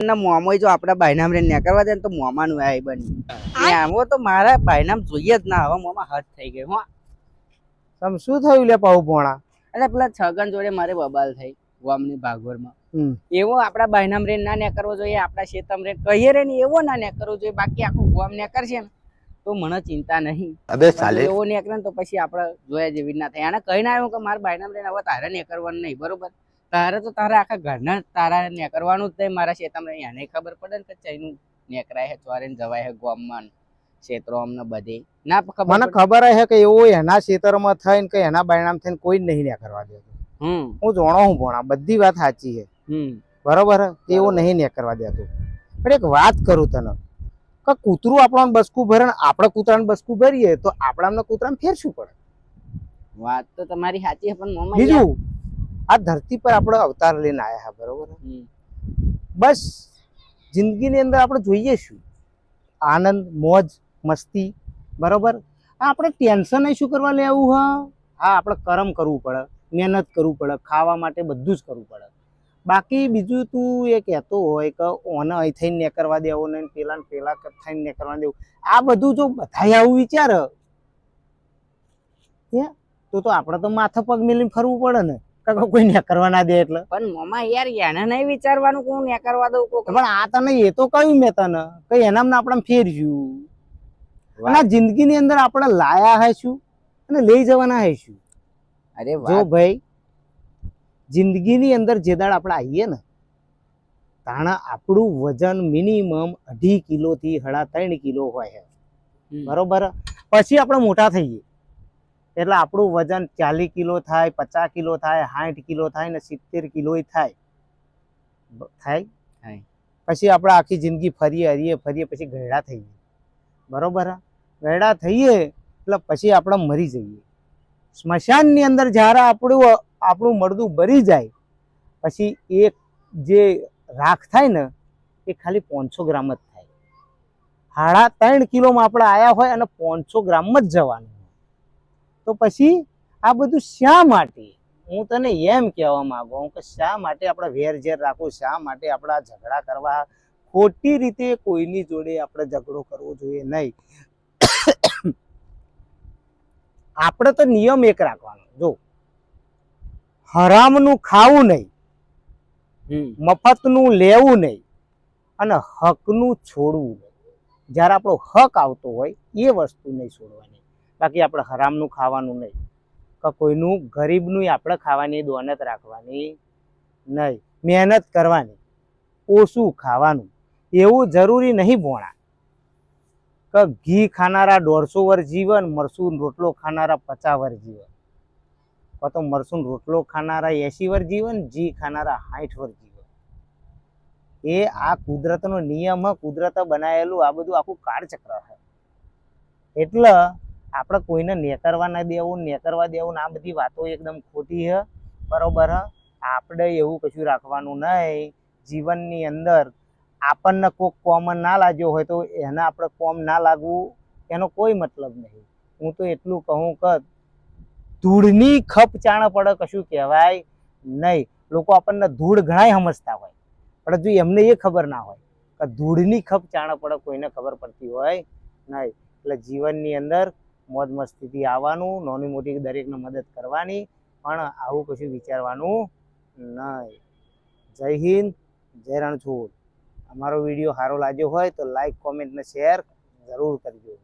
ના મોમો જો આપડા ભાઈનામ રે કરવા દે ને તો મોમાનું આય બની. આવો તો મારા ભાઈનામ જોઈએ જ ના હવે મોમા હાથ થઈ ગયો હો. તમ શું થયું લે પાઉ પોણા એટલે પેલા છગન જોડે મારે બબાલ થઈ ગામની ભાગોળમાં. હમ. એવો આપડા બાયનામ રે ના ને કરવો જોઈએ આપડા શેતમ રે કહીએ રે ને એવો ના ને કરવો જોઈએ બાકી આખું ગોમ ને કરશે ને તો મને ચિંતા નહીં. અબે સાલે એવો નીકળે ને તો પછી આપણે જોયા જેવી ના થાય. એને કહીને આવ્યું કે મારા બાયનામ રે હવે તારે ને કરવાનું નહીં બરોબર? તારે તો તારા આખા ઘરના તારા ને કરવાનું જ થાય મારા શેતામાં એને ખબર પડે ને કે ચઈનું નેકરાય હે ચોરે જવાય હે ગોમમાં ક્ષેત્રો અમને બધી. ના ખબર મને ખબર હે કે એવું એના ક્ષેત્રમાં થઈને કે એના બાયણામ થઈને કોઈ જ નહીં ને કરવા દેતું. હમ. હું જોણો હું ભણા બધી વાત સાચી છે. હમ. બરોબર? એવું નહીં ને કરવા દેતું. પણ એક વાત કરું તને કે કૂતરું આપણને બસકું ભરે ને આપણે કૂતરાને બસકું ભરીએ તો આપણાને કૂતરાને ફેરશું પડે. વાત તો તમારી સાચી પણ બીજું આ ધરતી પર આપણે અવતાર લઈને આવ્યા હા બરોબર? બસ જિંદગીની અંદર આપણે જોઈએ શું? આનંદ મોજ મસ્તી બરોબર? આ આપણે ટેન્શન શું કરવા લેવું હ? હા આપણે કરમ કરવું પડે મહેનત કરવું પડે ખાવા માટે બધું જ કરવું પડે. બાકી બીજું તું એ કહેતો હોય કે ઓને અહીં થઈને ને કરવા દેવો ને પેલા ને પેલા થઈને ને કરવા દેવું. આ બધું જો બધાય આવું વિચાર હે? તો તો આપણે તો માથા પગ મેલીને ફરવું પડે ને. કાકા કોઈ ને કરવા ના દે એટલે. પણ મોમાં યાર એને નહીં વિચારવાનું કે હું ને કરવા દઉં કોક. પણ આ તને એ તો કહ્યું મેં તને. કે એનામાં આપણે ફેરશું અને જિંદગીની અંદર આપણે લાયા હે શું અને લઈ જવાના હે શું અરે જો ભાઈ ભાઈ જિંદગીની અંદર જે દાડ આપણે આવીએ ને તાણા આપણું વજન મિનિમમ અઢી કિલો થી હળા ત્રણ કિલો હોય બરોબર? પછી આપણે મોટા થઈએ. એટલે આપણું વજન ચાલીસ કિલો થાય પચાસ કિલો થાય સાઠ કિલો થાય ને સિત્તેર કિલો થાય. થાય. પછી આપણે આખી જિંદગી ફરીએ હરીએ ફરીએ પછી ગયડા થઈએ બરોબર હે? ગયડા થઈએ એટલે પછી આપણે મરી જઈએ. સ્મશાનની અંદર જ્યારે આપણું આપણું મળદું બરી જાય પછી એક જે રાખ થાય ને એ ખાલી પાંચસો ગ્રામ જ થાય. સાડા ત્રણ કિલોમાં આપણે આવ્યા હોય અને પાંચસો ગ્રામ જ જવાનું. તો પછી આ બધું શા માટે? હું તને એમ કહેવા માંગુ હું કે શા માટે આપણે વેર ઝેર રાખવું શા માટે આપણા ઝઘડા કરવા? ખોટી રીતે કોઈની જોડે આપણે ઝઘડો કરવો જોઈએ નહીં. આપણે તો નિયમ એક રાખવાનો. જો હરામનું ખાવું નહીં મફતનું લેવું નહીં અને હકનું છોડવું નહીં. જ્યારે આપણો હક આવતો હોય એ વસ્તુ નહીં છોડવાની. બાકી આપણે હરામનું ખાવાનું નહીં. કે કોઈનું ગરીબનું આપણે ખાવાની દોનત રાખવાની નહીં. મહેનત કરવાની. ઓછું ખાવાનું. એવું જરૂરી નહીં ભોણા. કે ઘી ખાનારા દોઢસો વર્ષ જીવન મરસું રોટલો ખાનારા પચાસ વર્ષ જીવન. કાં તો મરસું રોટલો ખાનારા એસી વર્ષ જીવન, ઘી ખાનારા સાઠ વર્ષ જીવન. એ આ કુદરતનો નિયમ, કુદરતે બનાવેલું આ બધું આખું કાળચક્ર છે. એટલે આપણે કોઈને નેકરવા ના દેવું નેકરવા દેવું આ બધી વાતો એકદમ ખોટી છે બરોબર હ? આપણે એવું કશું રાખવાનું નહીં. જીવનની અંદર આપણને કોઈક કોમન ના લાગ્યો હોય તો એને આપણે કોમ ના લાગવું, એનો કોઈ મતલબ નહીં. હું તો એટલું કહું કે ધૂળની ખપ ચાણ પડે કશું કહેવાય નહીં. લોકો આપણને ધૂળ ઘણાય સમજતા હોય. પણ જો એમને એ ખબર ના હોય કે ધૂળની ખપ ચાણ પડે કોઈને ખબર પડતી હોય નહીં. એટલે જીવનની અંદર મોજ મસ્તીથી આવવાનું, નાની મોટી દરેકને મદદ કરવાની, પણ આવું કશું વિચારવાનું નહીં. જય હિન્દ, જય રણછોડ. અમારો વીડિયો સારો લાગ્યો હોય તો લાઈક કોમેન્ટ ને શેર જરૂર કરજો.